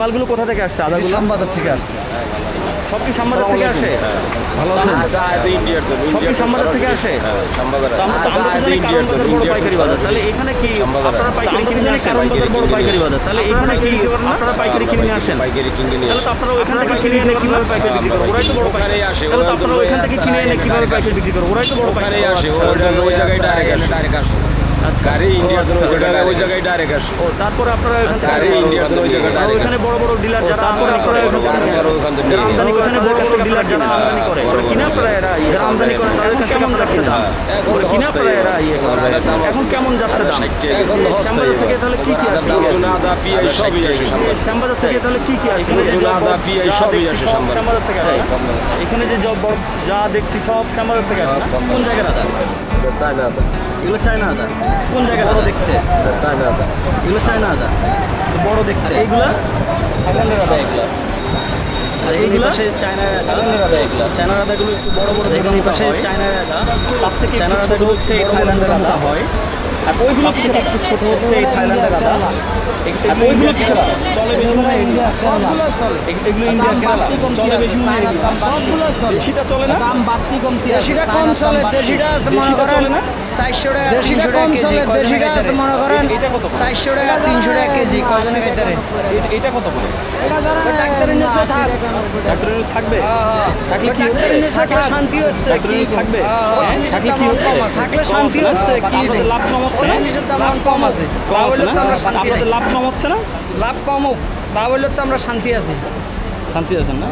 মালগুলো কোথা থেকে আসছে? আদাগুলো? শ্যামবাজার থেকে আসছে। সব কি শ্যামবাজার থেকে আসে? ভালো আছেন? সব কি শ্যামবাজার থেকে আসে? বড় পাইকারি বাজার। তাহলে এখানে কি আপনারা পাইকারি কিনে বাজার বড় পাইকারি বাজার তাহলে এখানে কি আপনারা পাইকারি কিনে নিয়ে আসেন। পাইকারি কিনে নিয়ে তাহলে আপনারা ওইখান থেকে কিনে এনে কীভাবে পাইকারি বিক্রি করো ওরাই তো বড় পাইকারি। আসে, তাহলে ওরা আপনারা থেকে কিনে এনে কীভাবে পাইকারি বিক্রি করো ওরাই তো বড় পাইকারি আসে ওই জায়গায়- ডাইরেক্ট আসে। গাড়ি ইন্ডিয়ার জন্য ওই জায়গায় ডাইরেক্ট আসে। ও তারপরে আপনারা গাড়ি ইন্ডিয়ার জন্য ওই জায়গায় আর ডাইরেক্ট ওইখানে বড় বড় ডিলার যারা তারপরে আপনারা ওখান থেকে আমদানি করে বড় বড় ডিলার যারা আমদানি করে ওরা কিনা এরা ইয়ে যারা আমদানি করে তাদের কাছে কেমন যাচ্ছে দাম? এখন ওরা কিনা হস্তাই এরা ইয়ে করে। এখন এখন কেমন যাচ্ছে দাম? এখন তো থেকে তাহলে কি কি আসে? আদা, পেঁয়াজ সবই আসে শ্যামবাজার থেকে তাহলে কি কি আসে? আদা, পেঁয়াজ সবই আসে শ্যামবাজার। শ্যামবাজার থেকে এখানে যে যা যা দেখছি সব শ্যামবাজার থেকে আসে? কোন জায়গার আদা এগুলো চায়না আদা। কোন জায়গার আদা দেখতে? এগুলো চায়না আদা। বড় দেখতে। এইগুলা? থাইল্যান্ডের আদা এগুলা। আর এইগুলো চায়না থাইল্যান্ডের আদা। এগুলা। চায়নার আদাগুলো একটু বড় বড় দেখুন এই পাশে চায়নার আদা। তার থেকে চায়নার আদাগুলো হচ্ছে এই থাইল্যান্ডের আদা। হয়। আর ওইগুলো একটু ছোট হচ্ছে এই থাইল্যান্ডের আদা। আর ওইগুলো কিছু চলে বেশি এগুলো। ইন্ডিয়া কেরালা চলে বেশি চলে চলে না দাম বাড়তি কমতি দেশিটা কম চলে দেশিটা মনে করেন চলে না? চারশো টাকা দেশিটা কম চলে, দেশিটা আছে মনে করেন চারশো টাকা তিনশো টাকা কেজি কয়জনে খাইতে এটা- এটা কত করে ডাক্তারের নিচে থাক। ডাক্তারের থাকবে? থাকলে কি হচ্ছে? থাকলে শান্তি হচ্ছে। ডাক্তারের থাকবে? হ্যাঁ, থাকলে কি হচ্ছে? থাকলে কম শান্তি হচ্ছে না? হচ্ছে কি লাভ কম হচ্ছে না? জিনিসের দাম কম আছে। লাভ তো আমরা শান্তি আপনাদের লাভ কম হচ্ছে না? লাভ কম হোক লাভ হইলে তো আমরা শান্তি আছি। শান্তি আছেন না?